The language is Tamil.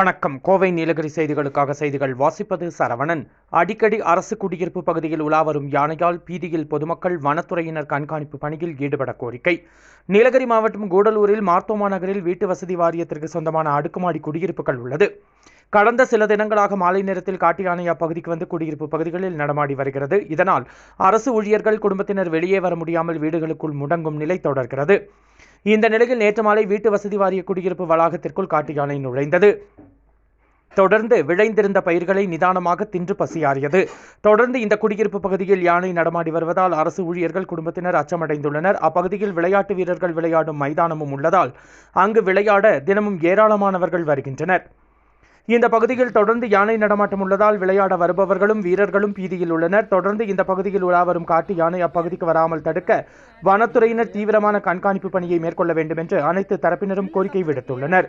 வணக்கம். கோவை நீலகிரி செய்திகளுக்காக செய்திகள் வாசிப்பது சரவணன். அடிக்கடி அரசு குடியிருப்பு பகுதியில் உலாவரும் யானையால் பீதியில் பொதுமக்கள் வனத்துறையினர் கண்காணிப்பு பணியில் ஈடுபட கோரிக்கை. நீலகிரி மாவட்டம் கூடலூரில் மார்த்தோமா நகரில் வீட்டு வசதி வாரியத்திற்கு சொந்தமான அடுக்குமாடி குடியிருப்புகள் உள்ளது. கடந்த சில தினங்களாக மாலை நேரத்தில் காட்டு யானை அப்பகுதிக்கு வந்து குடியிருப்பு பகுதிகளில் நடமாடி வருகிறது. இதனால் அரசு ஊழியர்கள் குடும்பத்தினர் வெளியே வர முடியாமல் வீடுகளுக்குள் முடங்கும் நிலை தொடர்கிறது. இந்த நிலையில் நேற்று மாலை வீட்டு வசதி வாரிய குடியிருப்பு வளாகத்திற்குள் காட்டு யானை நுழைந்தது. தொடர்ந்து விளைந்திருந்த பயிர்களை நிதானமாக தின்று பசியாறியது. தொடர்ந்து இந்த குடியிருப்பு பகுதியில் யானை நடமாடி வருவதால் அரசு ஊழியர்கள் குடும்பத்தினர் அச்சமடைந்துள்ளனர். அப்பகுதியில் விளையாட்டு வீரர்கள் விளையாடும் மைதானமும் உள்ளதால் அங்கு விளையாட தினமும் ஏராளமானவர்கள் வருகின்றனர். இந்த பகுதியில் தொடர்ந்து யானை நடமாட்டம் உள்ளதால் விளையாட வருபவர்களும் வீரர்களும் பீதியில் உள்ளனர். தொடர்ந்து இந்த பகுதியில் உலா வரும் காட்டு யானை அப்பகுதிக்கு வராமல் தடுக்க வனத்துறையினர் தீவிரமான கண்காணிப்பு பணியை மேற்கொள்ள வேண்டும் என்று அனைத்து தரப்பினரும் கோரிக்கை விடுத்துள்ளனர்.